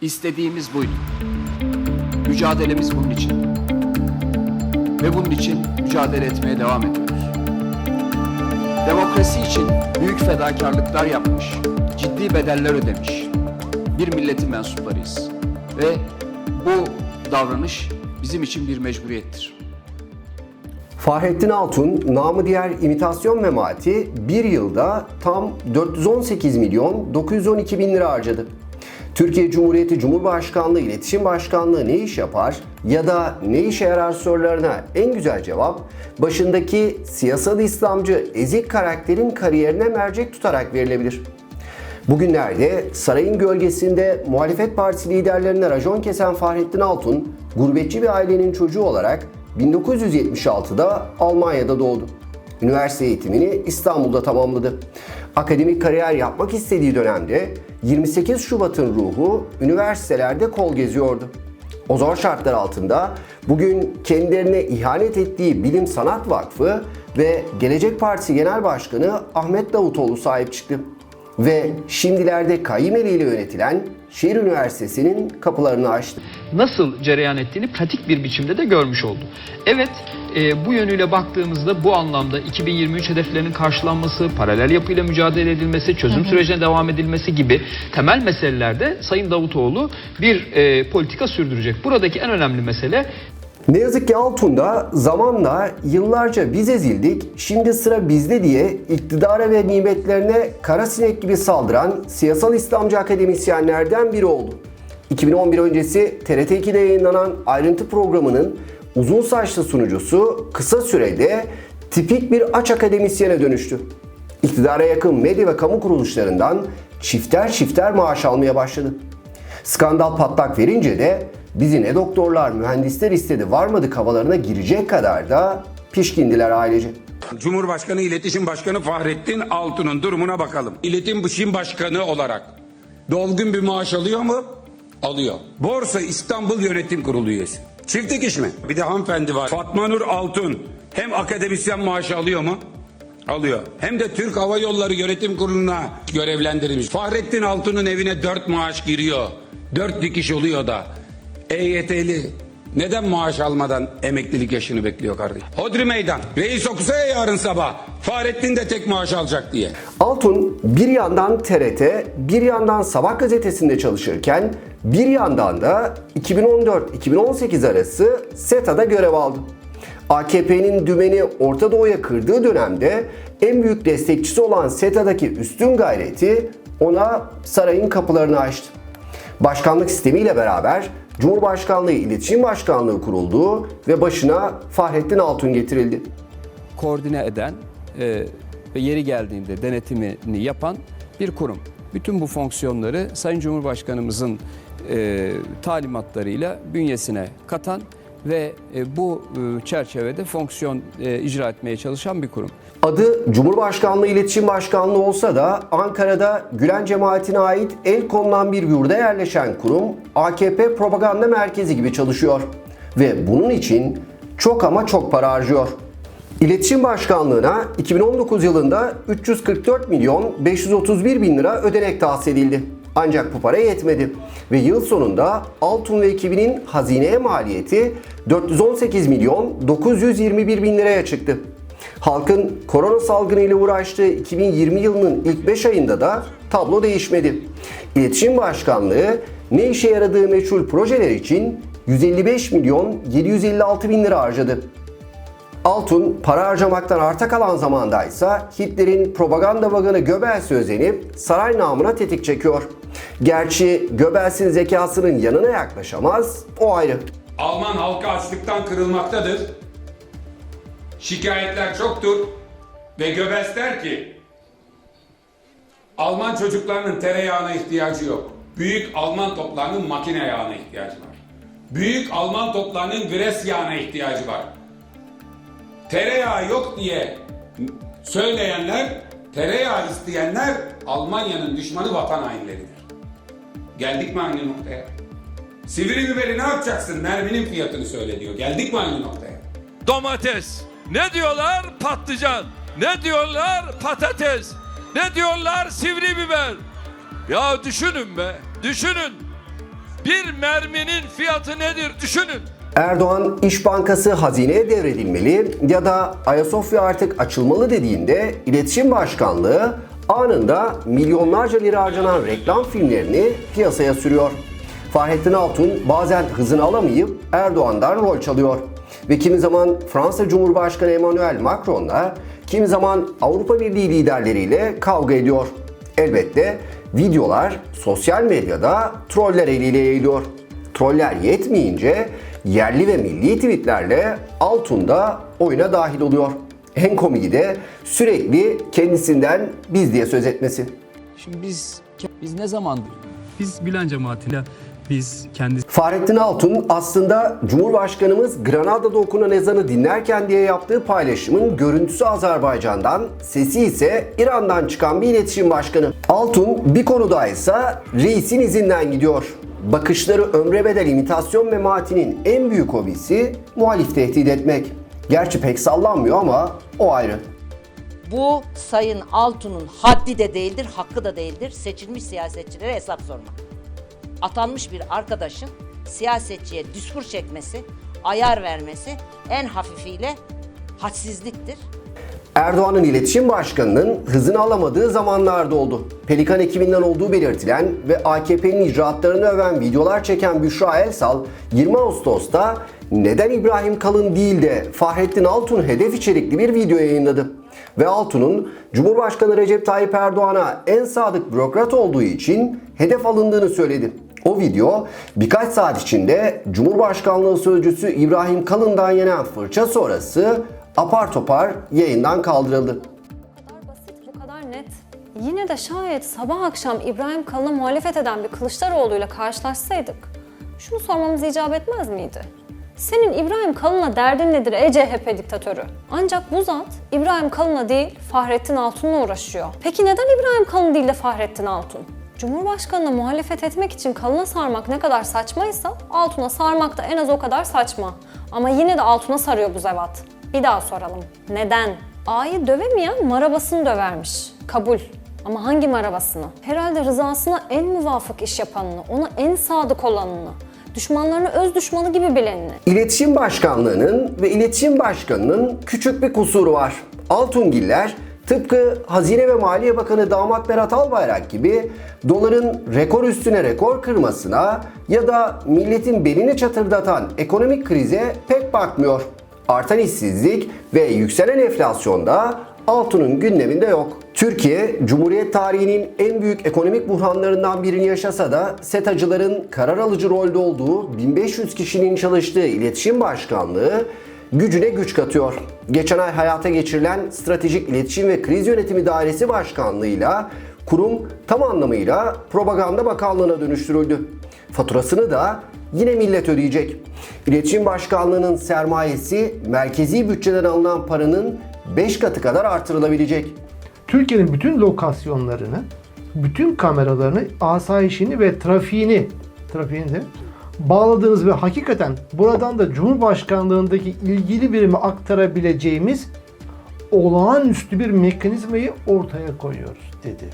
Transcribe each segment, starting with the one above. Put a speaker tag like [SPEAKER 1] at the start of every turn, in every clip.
[SPEAKER 1] İstediğimiz buydu. Mücadelemiz bunun için. Ve bunun için mücadele etmeye devam ediyoruz. Demokrasi için büyük fedakarlıklar yapmış, ciddi bedeller ödemiş bir milletin mensuplarıyız. Ve bu davranış bizim için bir mecburiyettir.
[SPEAKER 2] Fahrettin Altun, namı diğer imitasyon memati bir yılda tam 418 milyon 912 bin lira harcadı. Türkiye Cumhuriyeti Cumhurbaşkanlığı İletişim Başkanlığı ne iş yapar ya da ne işe yarar sorularına en güzel cevap başındaki siyasal İslamcı ezik karakterin kariyerine mercek tutarak verilebilir. Bugünlerde sarayın gölgesinde muhalefet partisi liderlerine racon kesen Fahrettin Altun, gurbetçi bir ailenin çocuğu olarak 1976'da Almanya'da doğdu. Üniversite eğitimini İstanbul'da tamamladı. Akademik kariyer yapmak istediği dönemde 28 Şubat'ın ruhu üniversitelerde kol geziyordu. O zor şartlar altında bugün kendilerine ihanet ettiği Bilim Sanat Vakfı ve Gelecek Partisi Genel Başkanı Ahmet Davutoğlu sahip çıktı ve şimdilerde kayyum eliyle yönetilen Şehir Üniversitesi'nin kapılarını açtı.
[SPEAKER 3] nasıl cereyan ettiğini pratik bir biçimde de görmüş oldu. Evet, e, bu yönüyle baktığımızda bu anlamda 2023 hedeflerinin karşılanması, paralel yapıyla mücadele edilmesi, çözüm sürecine devam edilmesi gibi temel meselelerde Sayın Davutoğlu bir e, politika sürdürecek. Buradaki en önemli mesele
[SPEAKER 2] Ne yazık ki Altun'da zamanla yıllarca biz ezildik, şimdi sıra bizde diye iktidara ve nimetlerine kara sinek gibi saldıran siyasal İslamcı akademisyenlerden biri oldu. 2011 öncesi TRT2'de yayınlanan ayrıntı programının uzun saçlı sunucusu kısa sürede tipik bir aç akademisyene dönüştü. İktidara yakın medya ve kamu kuruluşlarından çifter çifter maaş almaya başladı. Skandal patlak verince de bizi ne doktorlar, mühendisler istedi varmadık havalarına girecek kadar da pişkindiler ailece.
[SPEAKER 4] Cumhurbaşkanı İletişim Başkanı Fahrettin Altun'un durumuna bakalım. İletişim Başkanı olarak dolgun bir maaş alıyor mu? Alıyor. Borsa İstanbul Yönetim Kurulu üyesi. Çiftlik iş mi? Bir de hanımefendi var. Fatma Nur Altun. Hem akademisyen maaşı alıyor mu? Alıyor. Hem de Türk Hava Yolları Yönetim Kurulu'na görevlendirilmiş. Fahrettin Altun'un evine dört maaş giriyor. Dört dikiş oluyor da. EYT'li neden maaş almadan emeklilik yaşını bekliyor kardeşim? Hodri meydan. Reis okusa ya yarın sabah. Fahrettin de tek maaş alacak diye.
[SPEAKER 2] Altun bir yandan TRT, bir yandan Sabah gazetesinde çalışırken bir yandan da 2014-2018 arası SETA'da görev aldı. AKP'nin dümeni Orta Doğu'ya kırdığı dönemde en büyük destekçisi olan SETA'daki üstün gayreti ona sarayın kapılarını açtı. Başkanlık sistemiyle beraber Cumhurbaşkanlığı İletişim Başkanlığı kuruldu ve başına Fahrettin Altun getirildi.
[SPEAKER 5] koordine eden e, ve yeri geldiğinde denetimini yapan bir kurum. Bütün bu fonksiyonları Sayın Cumhurbaşkanımızın e, talimatlarıyla bünyesine katan ve e, bu e, çerçevede fonksiyon e, icra etmeye çalışan bir kurum.
[SPEAKER 2] Adı Cumhurbaşkanlığı İletişim Başkanlığı olsa da Ankara'da Gülen cemaatine ait el konulan bir yurda yerleşen kurum AKP propaganda merkezi gibi çalışıyor. Ve bunun için çok ama çok para harcıyor. İletişim Başkanlığı'na 2019 yılında 344 milyon 531 bin lira ödenek tahsis edildi. Ancak bu para yetmedi ve yıl sonunda Altun ve ekibinin hazineye maliyeti 418 milyon 921 bin liraya çıktı. Halkın korona salgını ile uğraştığı 2020 yılının ilk 5 ayında da tablo değişmedi. İletişim Başkanlığı ne işe yaradığı meçhul projeler için 155 milyon 756 bin lira harcadı. Altun para harcamaktan arta kalan zamandaysa Hitler'in propaganda vaganı Göbels'e özenip saray namına tetik çekiyor. Gerçi Göbels'in zekasının yanına yaklaşamaz, o ayrı.
[SPEAKER 4] Alman halkı açlıktan kırılmaktadır. Şikayetler çoktur. Ve Göbels der ki Alman çocuklarının tereyağına ihtiyacı yok. Büyük Alman toplarının makine yağına ihtiyacı var. Büyük Alman toplarının gres yağına ihtiyacı var. Tereyağı yok diye söyleyenler, tereyağı isteyenler Almanya'nın düşmanı vatan hainleridir. Geldik mi aynı noktaya? Sivri biberi ne yapacaksın? Merminin fiyatını söyle diyor. Geldik mi aynı noktaya?
[SPEAKER 6] domates. Ne diyorlar? Patlıcan. Ne diyorlar? Patates. Ne diyorlar? Sivri biber. Ya düşünün be. Düşünün. Bir merminin fiyatı nedir düşünün.
[SPEAKER 2] Erdoğan İş Bankası hazineye devredilmeli ya da Ayasofya artık açılmalı dediğinde İletişim Başkanlığı anında milyonlarca lira harcanan reklam filmlerini piyasaya sürüyor. Fahrettin Altun bazen hızını alamayıp Erdoğan'dan rol çalıyor. Ve kimi zaman Fransa Cumhurbaşkanı Emmanuel Macron'la, kimi zaman Avrupa Birliği liderleriyle kavga ediyor. Elbette videolar sosyal medyada troller eliyle yayılıyor. Troller yetmeyince yerli ve milli tweetlerle Altun da oyuna dahil oluyor. En komiği de sürekli kendisinden biz diye söz etmesi.
[SPEAKER 5] Şimdi biz biz ne zamandır
[SPEAKER 7] Biz Gülen cemaatiyle biz kendi
[SPEAKER 2] Fahrettin Altun aslında Cumhurbaşkanımız Granada'da okunan ezanı dinlerken diye yaptığı paylaşımın görüntüsü Azerbaycan'dan, sesi ise İran'dan çıkan bir iletişim başkanı. Altun bir konuda ise reisin izinden gidiyor. Bakışları ömre bedel imitasyon memaatinin en büyük hobisi muhalif tehdit etmek. Gerçi pek sallanmıyor ama o ayrı.
[SPEAKER 8] Bu Sayın Altun'un haddi de değildir, hakkı da değildir. Seçilmiş siyasetçilere hesap sormak. Atanmış bir arkadaşın siyasetçiye düskur çekmesi, ayar vermesi en hafifiyle hadsizliktir.
[SPEAKER 2] Erdoğan'ın iletişim başkanının hızını alamadığı zamanlarda oldu. Pelikan ekibinden olduğu belirtilen ve AKP'nin icraatlarını öven videolar çeken Büşra Elsal 20 Ağustos'ta neden İbrahim Kalın değil de Fahrettin Altun hedef içerikli bir video yayınladı. Ve Altun'un Cumhurbaşkanı Recep Tayyip Erdoğan'a en sadık bürokrat olduğu için hedef alındığını söyledi. O video birkaç saat içinde Cumhurbaşkanlığı Sözcüsü İbrahim Kalın'dan yenen fırça sonrası apar topar yayından kaldırıldı.
[SPEAKER 9] Bu kadar basit, bu kadar net. Yine de şayet sabah akşam İbrahim Kalın'a muhalefet eden bir Kılıçdaroğlu'yla karşılaşsaydık, şunu sormamız icap etmez miydi? Senin İbrahim Kalın'la derdin nedir ey CHP diktatörü? Ancak bu zat İbrahim Kalın'la değil Fahrettin Altun'la uğraşıyor. Peki neden İbrahim Kalın değil de Fahrettin Altun? Cumhurbaşkanına muhalefet etmek için Kalın'a sarmak ne kadar saçmaysa Altun'a sarmak da en az o kadar saçma. Ama yine de Altun'a sarıyor bu zevat. Bir daha soralım. Neden? A'yı dövemeyen marabasını dövermiş. Kabul. Ama hangi marabasını? Herhalde rızasına en muvafık iş yapanını, ona en sadık olanını, düşmanlarını öz düşmanı gibi bilenini.
[SPEAKER 2] İletişim Başkanlığı'nın ve İletişim Başkanı'nın küçük bir kusuru var. Altungiller tıpkı Hazine ve Maliye Bakanı Damat Berat Albayrak gibi doların rekor üstüne rekor kırmasına ya da milletin belini çatırdatan ekonomik krize pek bakmıyor. Artan işsizlik ve yükselen enflasyonda Altun'un gündeminde yok. Türkiye, Cumhuriyet tarihinin en büyük ekonomik buhranlarından birini yaşasa da SETA'cıların karar alıcı rolde olduğu 1500 kişinin çalıştığı iletişim başkanlığı gücüne güç katıyor. Geçen ay hayata geçirilen Stratejik İletişim ve Kriz Yönetimi Dairesi Başkanlığı'yla kurum tam anlamıyla propaganda bakanlığına dönüştürüldü. Faturasını da yine millet ödeyecek. İletişim Başkanlığı'nın sermayesi merkezi bütçeden alınan paranın 5 katı kadar artırılabilecek.
[SPEAKER 10] Türkiye'nin bütün lokasyonlarını, bütün kameralarını, asayişini ve trafiğini, trafiğini de bağladığınız ve hakikaten buradan da Cumhurbaşkanlığındaki ilgili birime aktarabileceğimiz olağanüstü bir mekanizmayı ortaya koyuyoruz dedi.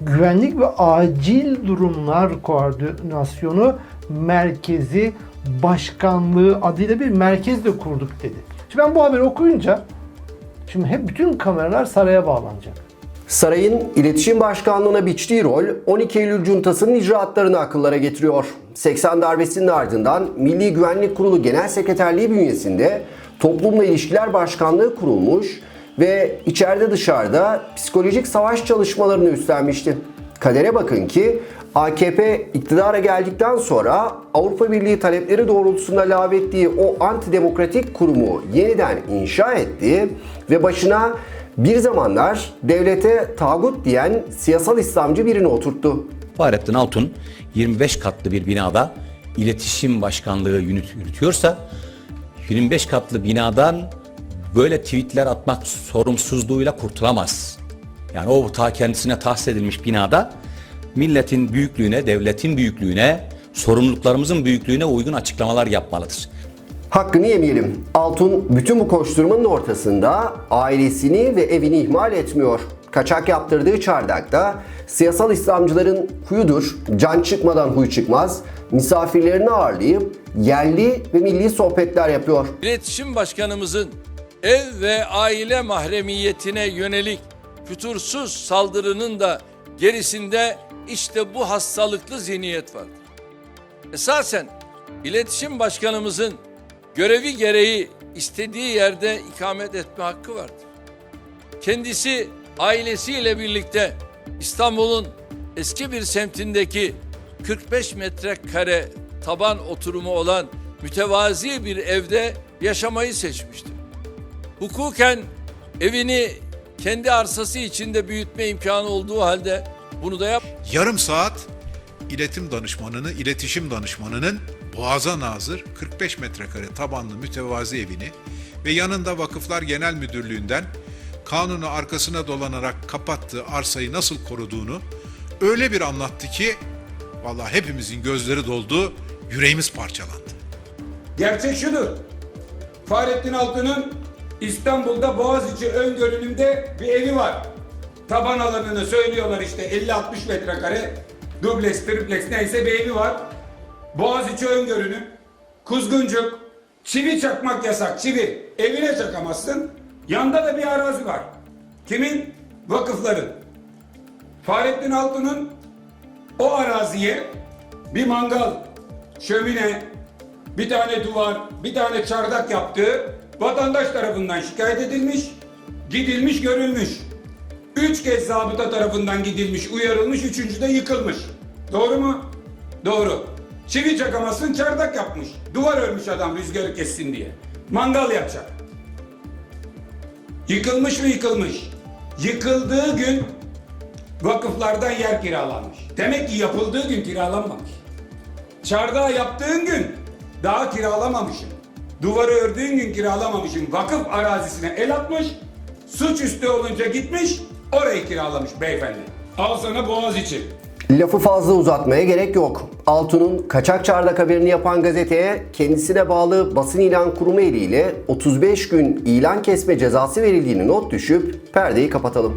[SPEAKER 10] Güvenlik ve acil durumlar koordinasyonu merkezi başkanlığı adıyla bir merkez de kurduk dedi. Şimdi ben bu haberi okuyunca Şimdi hep bütün kameralar saraya bağlanacak.
[SPEAKER 2] Sarayın iletişim başkanlığına biçtiği rol 12 Eylül cuntasının icraatlarını akıllara getiriyor. 80 darbesinin ardından Milli Güvenlik Kurulu Genel Sekreterliği bünyesinde Toplumla İlişkiler Başkanlığı kurulmuş ve içeride dışarıda psikolojik savaş çalışmalarını üstlenmişti. Kadere bakın ki AKP iktidara geldikten sonra Avrupa Birliği talepleri doğrultusunda lağvettiği o antidemokratik kurumu yeniden inşa etti ve başına bir zamanlar devlete tağut diyen siyasal İslamcı birini oturttu.
[SPEAKER 11] Fahrettin Altun 25 katlı bir binada iletişim başkanlığı yürüt- yürütüyorsa 25 katlı binadan böyle tweetler atmak sorumsuzluğuyla kurtulamaz. Yani o ta kendisine tahsis edilmiş binada milletin büyüklüğüne, devletin büyüklüğüne, sorumluluklarımızın büyüklüğüne uygun açıklamalar yapmalıdır.
[SPEAKER 2] Hakkını yemeyelim. Altun bütün bu koşturmanın ortasında ailesini ve evini ihmal etmiyor. Kaçak yaptırdığı çardakta Siyasal İslamcıların huyudur, can çıkmadan huy çıkmaz, misafirlerini ağırlayıp yerli ve milli sohbetler yapıyor.
[SPEAKER 6] İletişim Başkanımızın ev ve aile mahremiyetine yönelik fütursuz saldırının da gerisinde işte bu hastalıklı zihniyet vardır. Esasen İletişim Başkanımızın görevi gereği istediği yerde ikamet etme hakkı vardır. Kendisi ailesiyle birlikte İstanbul'un eski bir semtindeki 45 metrekare taban oturumu olan mütevazi bir evde yaşamayı seçmiştir. Hukuken evini kendi arsası içinde büyütme imkanı olduğu halde bunu da yap.
[SPEAKER 12] yarım saat iletim danışmanını, iletişim danışmanının Boğaza Nazır 45 metrekare tabanlı mütevazi evini ve yanında Vakıflar Genel Müdürlüğü'nden kanunu arkasına dolanarak kapattığı arsayı nasıl koruduğunu öyle bir anlattı ki vallahi hepimizin gözleri doldu, yüreğimiz parçalandı.
[SPEAKER 4] Gerçek şudur. Fahrettin Altun'un İstanbul'da Boğaziçi öngörünümde bir evi var. Taban alanını söylüyorlar işte 50-60 metrekare dubleks, triplex neyse bir evi var. Boğaziçi öngörünü, Kuzguncuk, çivi çakmak yasak çivi. Evine çakamazsın. Yanda da bir arazi var. Kimin? Vakıfların. Fahrettin Altun'un o araziye bir mangal, şömine, bir tane duvar, bir tane çardak yaptığı vatandaş tarafından şikayet edilmiş, gidilmiş, görülmüş. Üç kez zabıta tarafından gidilmiş, uyarılmış, üçüncü de yıkılmış. Doğru mu? Doğru. Çivi çakamazsın, çardak yapmış. Duvar örmüş adam rüzgarı kessin diye. Mangal yapacak. Yıkılmış mı yıkılmış? Yıkıldığı gün vakıflardan yer kiralanmış. Demek ki yapıldığı gün kiralanmamış. Çardağı yaptığın gün daha kiralamamışım. Duvarı ördüğün gün kiralamamışım. Vakıf arazisine el atmış. Suçüstü olunca gitmiş orayı kiralamış beyefendi. Al sana boğaz için.
[SPEAKER 2] Lafı fazla uzatmaya gerek yok. Altun'un kaçak çardak haberini yapan gazeteye kendisine bağlı basın ilan kurumu eliyle 35 gün ilan kesme cezası verildiğini not düşüp perdeyi kapatalım.